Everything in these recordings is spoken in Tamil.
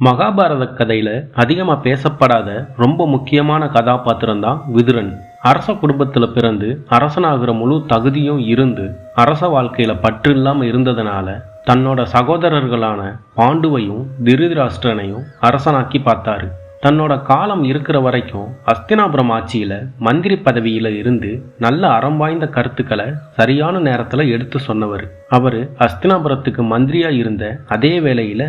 மகாபாரத கதையில அதிகமா பேசப்படாத ரொம்ப முக்கியமான கதாபாத்திரம் தான் விதுரன். அரச குடும்பத்துல பிறந்து அரசனாகிற முழு தகுதியும் இருந்து அரச வாழ்க்கையில பற்று இல்லாம இருந்ததுனால தன்னோட சகோதரர்களான பாண்டுவையும் திருதராஷ்டிரனையும் அரசனாக்கி பார்த்தாரு. தன்னோட காலம் இருக்கிற வரைக்கும் அஸ்தினாபுரம் ஆட்சியில மந்திரி பதவியில இருந்து நல்ல அறம் வாய்ந்த கருத்துக்களை சரியான நேரத்துல எடுத்து சொன்னவர். அவரு அஸ்தினாபுரத்துக்கு மந்திரியா இருந்த அதே வேளையில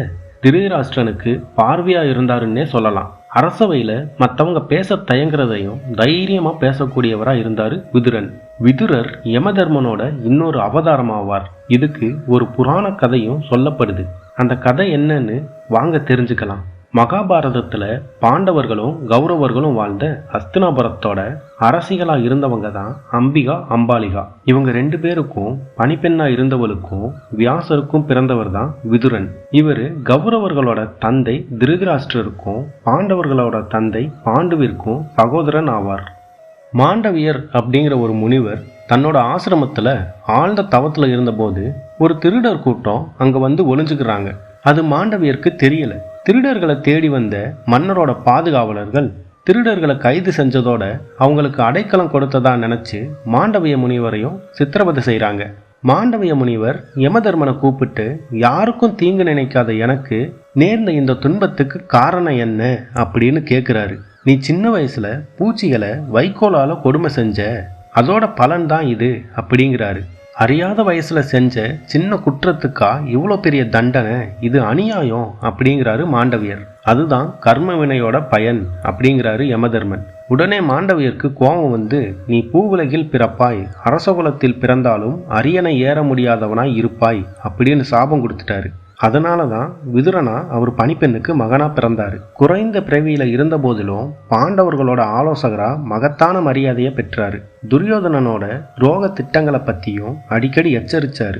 திருதராஷ்டிரனுக்கு பார்வையா இருந்தாருன்னே சொல்லலாம். அரசவையில் மற்றவங்க பேச தயங்குறதையும் தைரியமாக பேசக்கூடியவராக இருந்தார் விதுரன். விதுரர் யமதர்மனோட இன்னொரு அவதாரமாவார். இதுக்கு ஒரு புராண கதையும் சொல்லப்படுது. அந்த கதை என்னன்னு வாங்க தெரிஞ்சுக்கலாம். மகாபாரதத்தில் பாண்டவர்களும் கௌரவர்களும் வாழ்ந்த அஸ்தினாபுரத்தோட அரசிகளாக இருந்தவங்க தான் அம்பிகா அம்பாலிகா. இவங்க ரெண்டு பேருக்கும் பனிப்பெண்ணாக இருந்தவளுக்கும் வியாசருக்கும் பிறந்தவர் தான் விதுரன். இவர் கௌரவர்களோட தந்தை திருதராஷ்டருக்கும் பாண்டவர்களோட தந்தை பாண்டுவிற்கும் சகோதரன் ஆவார். மாண்டவியர் அப்படிங்கிற ஒரு முனிவர் தன்னோட ஆசிரமத்தில் ஆழ்ந்த தவத்தில் இருந்தபோது ஒரு திருடர் கூட்டம் அங்கே வந்து ஒளிஞ்சுக்கிறாங்க. அது மாண்டவியருக்கு தெரியலை. திருடர்களை தேடி வந்த மன்னரோட பாதுகாவலர்கள் திருடர்களை கைது செஞ்சதோட அவங்களுக்கு அடைக்கலம் கொடுத்ததா நினைச்சு மாண்டவிய முனிவரையும் சித்திரவதை செய்கிறாங்க மாண்டவிய முனிவர் யமதர்மனை கூப்பிட்டு யாருக்கும் தீங்கு நினைக்காத எனக்கு நேர்ந்த இந்த துன்பத்துக்கு காரணம் என்ன? அப்படின்னு கேட்குறாரு நீ சின்ன வயசுல பூச்சிகளை வைக்கோலால கொடுமை செஞ்ச அதோட பலன் தான் இது அப்படிங்கிறாரு. அறியாத வயசில் செஞ்ச சின்ன குற்றத்துக்கா இவ்வளோ பெரிய தண்டனை? இது அநியாயம் அப்படிங்கிறாரு மாண்டவியர். அதுதான் கர்ம வினையோட பயன் அப்படிங்கிறாரு யமதர்மன். உடனே மாண்டவியருக்கு கோபம் வந்து நீ பூவுலகில் பிறப்பாய் அரசகுலத்தில் பிறந்தாலும் அரியணை ஏற முடியாதவனாய் இருப்பாய் அப்படின்னு சாபம் கொடுத்துட்டாரு. அதனால தான் விதுரனா அவர் பணிப்பெண்ணுக்கு மகனாக பிறந்தார். குறைந்த பிறவியில் இருந்த போதிலும் பாண்டவர்களோட ஆலோசகராக மகத்தான மரியாதையை பெற்றாரு. துரியோதனனோட துரோக திட்டங்களை பற்றியும் அடிக்கடி எச்சரித்தார்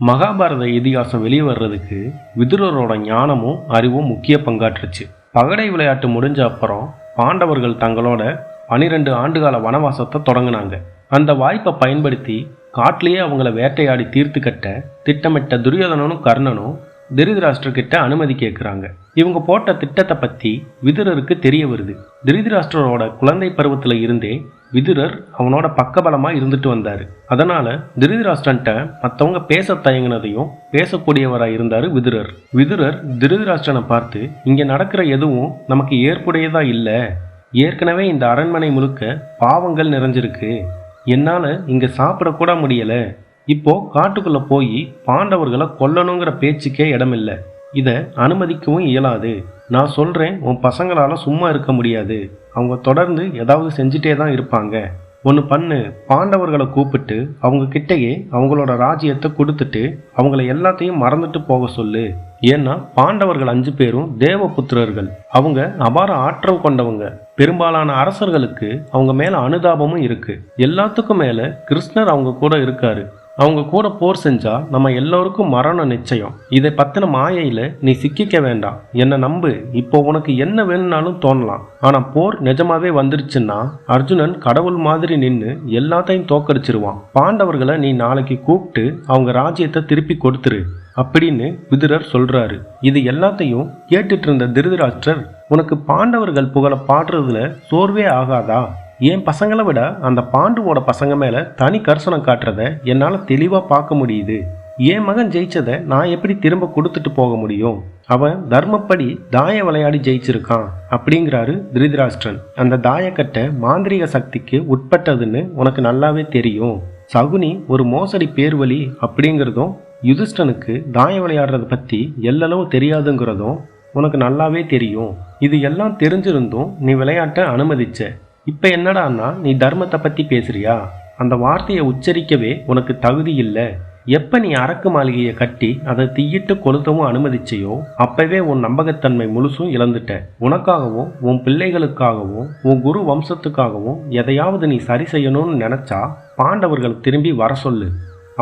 மகாபாரத இதிகாசம் வெளியே வர்றதுக்கு விதுரரோட ஞானமும் அறிவும் முக்கிய பங்காற்றுச்சு. பகடை விளையாட்டு முடிஞ்ச அப்புறம் பாண்டவர்கள் தங்களோட பனிரெண்டு ஆண்டுகால வனவாசத்தை தொடங்கினாங்க. அந்த வாய்ப்பை பயன்படுத்தி காட்டிலேயே அவங்கள வேட்டையாடி தீர்த்து கட்ட திட்டமிட்ட துரியோதனனும் கர்ணனும் திருதராஷ்டிரர்கிட்ட அனுமதி கேட்குறாங்க. இவங்க போட்ட திட்டத்தை பற்றி விதுரருக்கு தெரிய வருது. திருதராஷ்டிரரோட குழந்தை பருவத்தில் இருந்தே விதுரர் அவனோட பக்கபலமாக இருந்துட்டு வந்தார். அதனால் திருதராஷ்டிரன்ட்ட மற்றவங்க பேச தயங்கினதையும் பேசக்கூடியவராக இருந்தார் விதுரர். விதுரர் திருதராஷ்டிரனை பார்த்து இங்கே நடக்கிற எதுவும் நமக்கு ஏற்புடையதா இல்லை. ஏற்கனவே இந்த அரண்மனை முழுக்க பாவங்கள் நிறைஞ்சிருக்கு. என்னால் இங்கே சாப்பிடக்கூட முடியலை. இப்போ காட்டுக்குள்ளே போய் பாண்டவர்களை கொல்லணுங்கிற பேச்சுக்கே இடமில்லை. இதை அனுமதிக்கவும் இயலாது. நான் சொல்கிறேன் உன் பசங்களால் சும்மா இருக்க முடியாது. அவங்க தொடர்ந்து ஏதாவது செஞ்சிட்டே தான் இருப்பாங்க. ஒன்று பண்ணு. பாண்டவர்களை கூப்பிட்டு அவங்க கிட்டேயே அவங்களோட ராஜ்யத்தை கொடுத்துட்டு அவங்கள எல்லாத்தையும் மறந்துட்டு போக சொல்லு. ஏன்னா பாண்டவர்கள் அஞ்சு பேரும் தேவபுத்திரர்கள். அவங்க அபார ஆற்றல் கொண்டவங்க. பெரும்பாலான அரசர்களுக்கு அவங்க மேல அனுதாபமும் இருக்கு. எல்லாத்துக்கும் மேல கிருஷ்ணர் அவங்க கூட இருக்காரு. அவங்க கூட போர் செஞ்சால் நம்ம எல்லோருக்கும் மரணம் நிச்சயம். இதை பற்றின மாயையில் நீ சிக்கிக்க வேண்டாம். என்னை நம்பு. இப்போ உனக்கு என்ன வேணும்னாலும் தோணலாம். ஆனால் போர் நிஜமாவே வந்துருச்சுன்னா அர்ஜுனன் கடவுள் மாதிரி நின்று எல்லாத்தையும் தோக்கடிச்சிருவான். பாண்டவர்களை நீ நாளைக்கு கூப்பிட்டு அவங்க ராஜ்யத்தை திருப்பி கொடுத்துரு. அப்படின்னு விதுரர் சொல்றாரு. இது எல்லாத்தையும் கேட்டுட்டு இருந்த திருதராஷ்டர் உனக்கு பாண்டவர்கள் புகழ பாடுறதுல சோர்வே ஆகாதா? என் பசங்களை விட அந்த பாண்டுவோட பசங்க மேலே தனி கர்சனம் காட்டுறத என்னால் தெளிவாக பார்க்க முடியுது. என் மகன் ஜெயிச்சதை நான் எப்படி திரும்ப கொடுத்துட்டு போக முடியும்? அவன் தர்மப்படி தாய விளையாடி ஜெயிச்சிருக்கான் அப்படிங்கிறாரு திருதராஷ்டிரன். அந்த தாயக்கட்டை மாந்திரிக சக்திக்கு உட்பட்டதுன்னு உனக்கு நல்லாவே தெரியும். சகுனி ஒரு மோசடி பேர்வழி அப்படிங்கிறதும் யுதிஷ்டனுக்கு தாய விளையாடுறத பற்றி எல்லளவு தெரியாதுங்கிறதும் உனக்கு நல்லாவே தெரியும். இது எல்லாம் தெரிஞ்சிருந்தும் நீ விளையாட்ட அனுமதிச்ச. இப்போ என்னடான்னா நீ தர்மத்தை பற்றி பேசுறியா? அந்த வார்த்தையை உச்சரிக்கவே உனக்கு தகுதி இல்லை. எப்போ நீ அரக்கு மாளிகையை கட்டி அதை தீயிட்டு கொளுத்தவும் அனுமதிச்சையோ அப்பவே உன் நம்பகத்தன்மை முழுசும் இழந்துட்ட. உனக்காகவும் உன் பிள்ளைகளுக்காகவும் உன் குரு வம்சத்துக்காகவும் எதையாவது நீ சரி செய்யணும்னு நினச்சா பாண்டவர்கள் திரும்பி வர சொல்லு.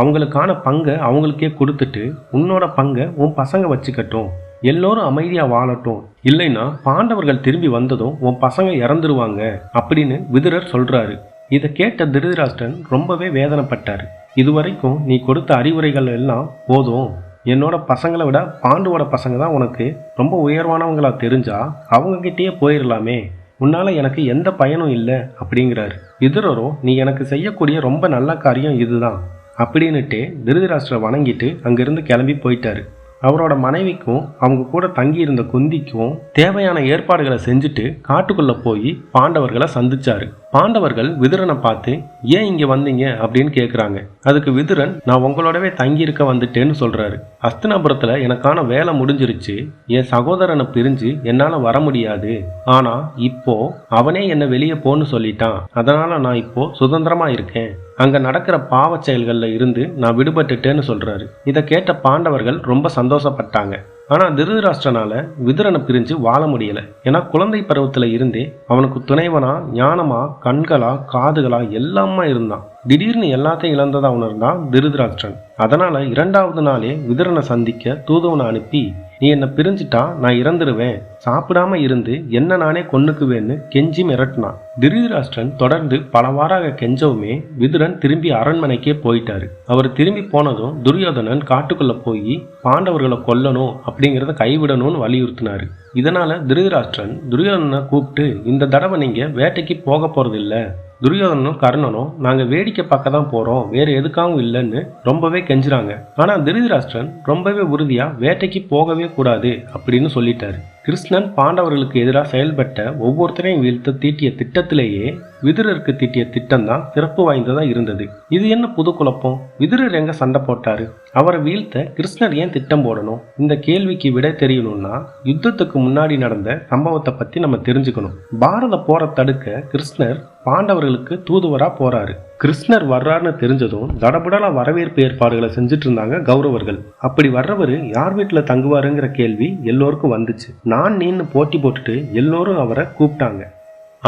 அவங்களுக்கான பங்கை அவங்களுக்கே கொடுத்துட்டு உன்னோட பங்கை உன் பசங்க வச்சுக்கட்டும். எல்லோரும் அமைதியா வாழட்டும். இல்லைன்னா பாண்டவர்கள் திரும்பி வந்ததும் உன் பசங்க இறந்துருவாங்க அப்படின்னு விதுரர் சொல்றாரு. இதை கேட்ட திருதராஷ்டிரன் ரொம்பவே வேதனைப்பட்டார். இதுவரைக்கும் நீ கொடுத்த அறிவுரைகள் எல்லாம் போதும். என்னோட பசங்களை விட பாண்டுவோட பசங்க தான் உனக்கு ரொம்ப உயர்வானவங்களா தெரிஞ்சா அவங்க கிட்டேயே போயிடலாமே உன்னால எனக்கு எந்த பயனும் இல்லை அப்படிங்கிறாரு. இதுரரோ நீ எனக்கு செய்யக்கூடிய ரொம்ப நல்ல காரியம் இதுதான். அப்படின்னுட்டு திருதராஷ்டிர வணங்கிட்டு அங்கிருந்து கிளம்பி போயிட்டாரு. அவரோட மனைவிக்கும் அவங்க கூட தங்கியிருந்த குந்திக்கும் தேவையான ஏற்பாடுகளை செஞ்சுட்டு காட்டுக்குள்ள போய் பாண்டவர்களை சந்திச்சாரு. பாண்டவர்கள் விதுரனை பார்த்து ஏன் இங்க வந்தீங்க? அப்படின்னு கேக்குறாங்க. அதுக்கு விதுரன் நான் உங்களோடவே தங்கியிருக்க வந்துட்டேன்னு சொல்றாரு. அஸ்தினாபுரத்துல எனக்கான வேலை முடிஞ்சிருச்சு. என் சகோதரனை பிரிஞ்சு என்னால வர முடியாது. ஆனா இப்போ அவனே என்ன வெளியே போன்னு சொல்லிட்டான். அதனால நான் இப்போ சுதந்திரமா இருக்கேன். அங்கே நடக்கிற பாவ செயல்களில் இருந்து நான் விடுபட்டுட்டேன்னு சொல்கிறாரு இதை கேட்ட பாண்டவர்கள் ரொம்ப சந்தோஷப்பட்டாங்க. ஆனால் திருதராஷ்டிரனால் விதுரனை பிரிஞ்சு வாழ முடியலை. ஏன்னா குழந்தை பருவத்தில் இருந்தே அவனுக்கு துணைவனா ஞானமா கண்களா காதுகளா எல்லாமா இருந்தான். திடீர்னு எல்லாத்தையும் இழந்ததா உணர்ந்தான் திருதராஷ்டிரன். அதனால் இரண்டாவது நாளே விதுரனை சந்திக்க தூதுவனை அனுப்பி நீ என்னை பிரிஞ்சிட்டா நான் இறந்துருவேன். சாப்பிடாம இருந்து என்ன நானே கொன்னுக்குவேன்னு கெஞ்சி மிரட்டினான். திருதராஷ்டிரன் தொடர்ந்து பல வாராக கெஞ்சவுமே விதுரன் திரும்பி அரண்மனைக்கே போயிட்டாரு. அவர் திரும்பி போனதும் துரியோதனன் காட்டுக்குள்ள போய் பாண்டவர்களை கொல்லணும் அப்படிங்கிறத கைவிடணும்னு வலியுறுத்தினாரு. இதனால திருதராஷ்டிரன் துரியோதனனை கூப்பிட்டு இந்த தடவை நீங்க வேட்டைக்கு போக போறதில்ல. துரியோதனனும் கர்ணனும் நாங்கள் வேடிக்கை பார்க்க தான் போகிறோம் வேறு எதுக்காகவும் இல்லைன்னு ரொம்பவே கெஞ்சுறாங்க. ஆனால் திருதராஷ்டிரன் ரொம்பவே உறுதியாக வேட்டைக்கு போகவே கூடாது அப்படின்னு சொல்லிட்டாரு. கிருஷ்ணன் பாண்டவர்களுக்கு எதிராக செயல்பட்ட ஒவ்வொருத்தரையும் வீழ்த்த தீட்டிய திட்டத்திலேயே விதுரருக்கு தீட்டிய திட்டம் தான் சிறப்பு வாய்ந்ததா இருந்தது. இது என்ன புது குழப்பம்? விதுரர் எங்க சண்டை போட்டாரு? அவரை வீழ்த்த கிருஷ்ணர் ஏன் திட்டம் போடணும்? இந்த கேள்விக்கு விட தெரியணும்னா யுத்தத்துக்கு முன்னாடி நடந்த சம்பவத்தை பத்தி நம்ம தெரிஞ்சுக்கணும். பாரத போரை தடுக்க கிருஷ்ணர் பாண்டவர்களுக்கு தூதுவரா போறாரு. கிருஷ்ணர் வர்றாருன்னு தெரிஞ்சதும் தடபுடலா வரவேற்பு ஏற்பாடுகளை செஞ்சுட்டு இருந்தாங்க கௌரவர்கள். அப்படி வர்றவர் யார் வீட்டில் தங்குவாருங்கிற கேள்வி எல்லோருக்கும் வந்துச்சு. நான் நீன்னு போட்டி போட்டுட்டு எல்லோரும் அவரை கூப்பிட்டாங்க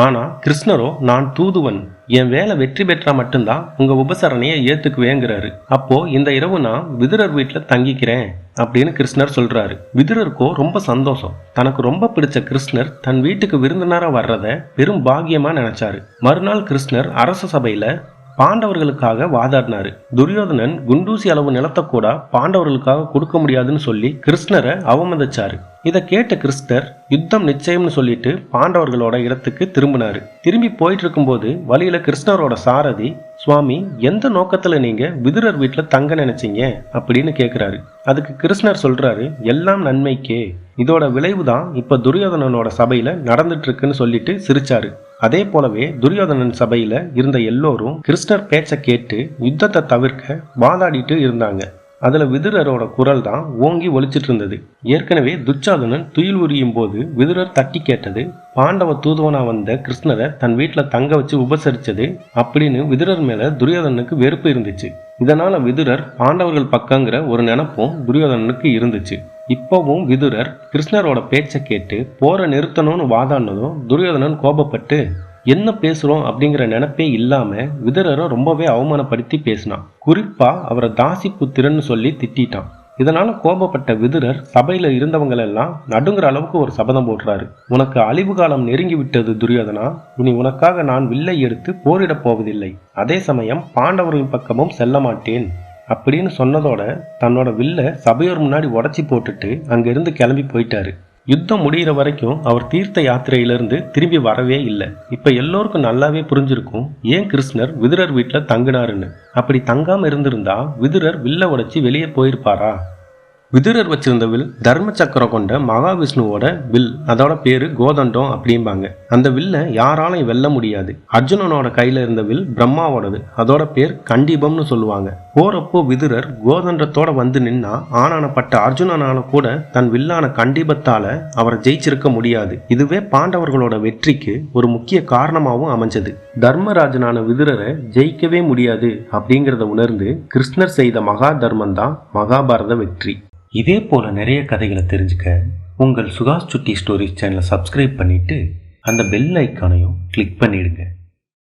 ஆனால் கிருஷ்ணரோ நான் தூதுவன் என் வேலை வெற்றி பெற்றா மட்டும்தான் உங்கள் உபசரணையை ஏற்றுக்குவேங்கிறாரு அப்போ இந்த இரவு நான் விதுரர் வீட்டில் தங்கிக்கிறேன் அப்படின்னு கிருஷ்ணர் சொல்றாரு. விதுரருக்கோ ரொம்ப சந்தோஷம். தனக்கு ரொம்ப பிடிச்ச கிருஷ்ணர் தன் வீட்டுக்கு விருந்தினராக வர்றத பெரும் பாகியமா நினைச்சாரு. மறுநாள் கிருஷ்ணர் அரச சபையில பாண்டவர்களுக்காக வாதாடினாரு. துரியோதனன் குண்டூசி அளவு நிலத்தை கூட பாண்டவர்களுக்காக கொடுக்க முடியாதுன்னு சொல்லி கிருஷ்ணரை அவமதிச்சாரு. இதை கேட்ட கிருஷ்ணர் யுத்தம் நிச்சயம்னு சொல்லிட்டு பாண்டவர்களோட இடத்துக்கு திரும்பினாரு. திரும்பி போயிட்டு இருக்கும்போது வழியில கிருஷ்ணரோட சாரதி சுவாமி எந்த நோக்கத்துல நீங்க விதுரர் வீட்டுல தங்க நினைச்சீங்க? அப்படின்னு கேக்குறாரு. அதுக்கு கிருஷ்ணர் சொல்றாரு எல்லாம் நன்மைக்கே. இதோட விளைவு தான் இப்ப துரியோதனனோட சபையில நடந்துட்டு இருக்குன்னு சொல்லிட்டு சிரிச்சாரு. அதே போலவே துரியோதனன் சபையில இருந்த எல்லோரும் கிருஷ்ணர் பேச்ச கேட்டு யுத்தத்தை தவிர்க்க வாதாடிட்டு இருந்தாங்க. அதுல விதுரரோட குரல் தான் ஓங்கி ஒழிச்சிட்டு இருந்தது. ஏற்கனவே துச்சாதனன் துயில் உரியும் போது விதுரர் தட்டி கேட்டது பாண்டவ தூதுவனா வந்த கிருஷ்ணரை தன் வீட்டுல தங்க வச்சு உபசரிச்சது அப்படின்னு விதுரர் மேல துரியோதனனுக்கு வெறுப்பு இருந்துச்சு. இதனால விதுரர் பாண்டவர்கள் பக்கங்கிற ஒரு நினப்பும் துரியோதனனுக்கு இருந்துச்சு. இப்போவும் விதுரர் கிருஷ்ணரோட பேச்சை கேட்டு போரை நிறுத்தணும்னு வாதாடினதும் துரியோதனன் கோபப்பட்டு என்ன பேசுறோம்? அப்படிங்கிற நினைப்பே இல்லாம விதுரரை ரொம்பவே அவமானப்படுத்தி பேசினான். குறிப்பா அவரை தாசி புத்திரன்னு சொல்லி திட்டான் இதனால கோபப்பட்ட விதுரர் சபையில இருந்தவங்களெல்லாம் நடுங்கிற அளவுக்கு ஒரு சபதம் போடுறாரு. உனக்கு அழிவு காலம் நெருங்கி விட்டது துரியோதனா. இனி உனக்காக நான் வில்லை எடுத்து போரிடப் போவதில்லை. அதே சமயம் பாண்டவர்கள் பக்கமும் செல்ல மாட்டேன். அப்படின்னு சொன்னதோட தன்னோட வில்ல சபையோர் முன்னாடி உடச்சி போட்டுட்டு அங்கிருந்து கிளம்பி போயிட்டாரு. யுத்தம் முடிகிற வரைக்கும் அவர் தீர்த்த யாத்திரையிலிருந்து திரும்பி வரவே இல்லை. இப்போ எல்லோருக்கும் நல்லாவே புரிஞ்சிருக்கும் ஏன் கிருஷ்ணர் விதுரர் வீட்டில் தங்கினாருன்னு? அப்படி தங்காம இருந்திருந்தா விதுரர் வில்ல உடைச்சி வெளியே போயிருப்பாரா? விதுரர் வச்சிருந்த வில் தர்ம சக்கரம் கொண்ட மகாவிஷ்ணுவோட வில் அதோட பேரு கோதண்டம் அப்படிம்பாங்க. அந்த வில்ல யாராலையும் வெல்ல முடியாது. அர்ஜுனனோட கையில இருந்த வில் பிரம்மாவோடது. அதோட பேர் கண்டிபம்னு சொல்லுவாங்க. போறப்போ விதுரர் கோதண்டத்தோட வந்து நின்னா ஆனானப்பட்ட அர்ஜுனனால கூட தன் வில்லான கண்டிபத்தால அவரை ஜெயிச்சிருக்க முடியாது. இதுவே பாண்டவர்களோட வெற்றிக்கு ஒரு முக்கிய காரணமாகவும் அமைஞ்சது. தர்மராஜனான விதுரரை ஜெயிக்கவே முடியாது அப்படிங்கிறத உணர்ந்து கிருஷ்ணர் செய்த மகா தர்மம் தான் மகாபாரத வெற்றி. இதே போல் நிறைய கதைகளை தெரிஞ்சுக்க உங்கள் சுகாஷ் சுட்டி ஸ்டோரிஸ் சேனலை சப்ஸ்கிரைப் பண்ணிவிட்டு அந்த பெல் ஐக்கானையும் கிளிக் பண்ணிடுங்க.